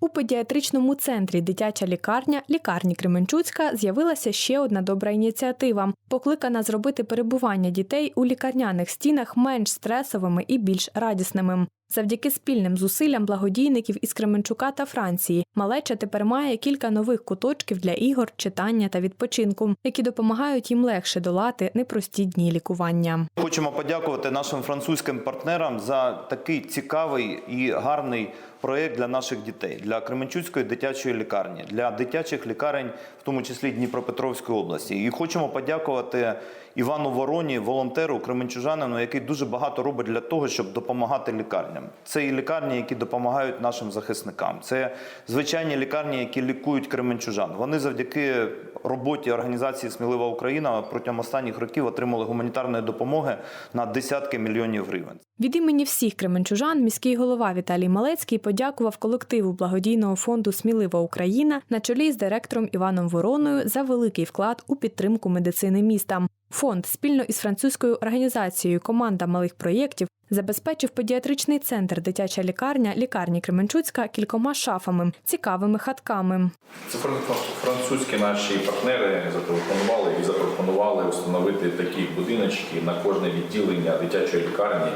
У педіатричному центрі дитяча лікарня лікарні Кременчуцька з'явилася ще одна добра ініціатива, покликана зробити перебування дітей у лікарняних стінах менш стресовими і більш радісними. Завдяки спільним зусиллям благодійників із Кременчука та Франції малеча тепер має кілька нових куточків для ігор, читання та відпочинку, які допомагають їм легше долати непрості дні лікування. Хочемо подякувати нашим французьким партнерам за такий цікавий і гарний проєкт для наших дітей, для Кременчуцької дитячої лікарні, для дитячих лікарень, в тому числі Дніпропетровської області. І хочемо подякувати Івану Вороні, волонтеру, кременчужанину, який дуже багато робить для того, щоб допомагати лікарням. Це і лікарні, які допомагають нашим захисникам. Це звичайні лікарні, які лікують кременчужан. Вони завдяки роботі організації Смілива Україна протягом останніх років отримали гуманітарної допомоги на десятки мільйонів гривень. Від імені всіх кременчужан міський голова Віталій Малецький подякував колективу благодійного фонду Смілива Україна на чолі з директором Іваном Вороною за великий вклад у підтримку медицини міста. Фонд спільно із французькою організацією Команда малих проєктів забезпечив педіатричний центр дитяча лікарня лікарні Кременчуцька кількома шафами, цікавими хатками. Це фран- французькі наші партнери зателефонували і запропонували встановити такі будиночки на кожне відділення дитячої лікарні,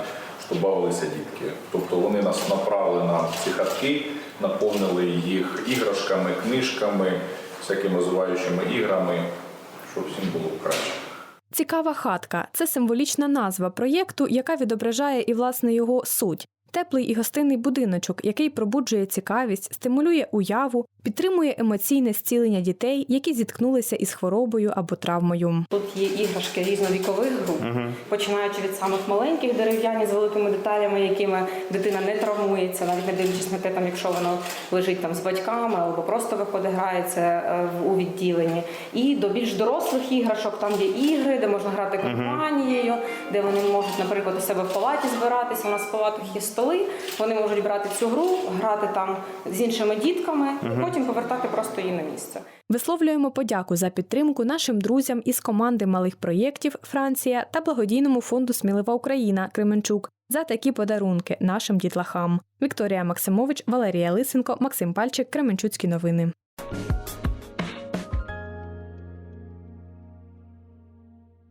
щоб бавилися дітки. Тобто вони нас направили на ці хатки, наповнили їх іграшками, книжками, всякими розвиваючими іграми, щоб всім було краще. Цікава хатка це символічна назва проєкту, яка відображає і власне його суть. Теплий і гостинний будиночок, який пробуджує цікавість, стимулює уяву, підтримує емоційне зцілення дітей, які зіткнулися із хворобою або травмою. Тут є іграшки різновікових груп, починаючи від самих маленьких дерев'яні з великими деталями, якими дитина не травмується, навіть не дивлячись на те, там, якщо воно лежить там з батьками або просто виходить, грається е, у відділенні. І до більш дорослих іграшок там є ігри, де можна грати компанією, де вони можуть, наприклад, у себе в палаті збиратися. У нас в палатах є столи. Вони можуть брати цю гру, грати там з іншими дітками, і потім повертати просто її на місце. Висловлюємо подяку за підтримку нашим друзям із команди малих проєктів Франція та благодійному фонду Смілива Україна Кременчук за такі подарунки нашим дітлахам. Вікторія Максимович, Валерія Лисенко, Максим Пальчик, Кременчуцькі новини.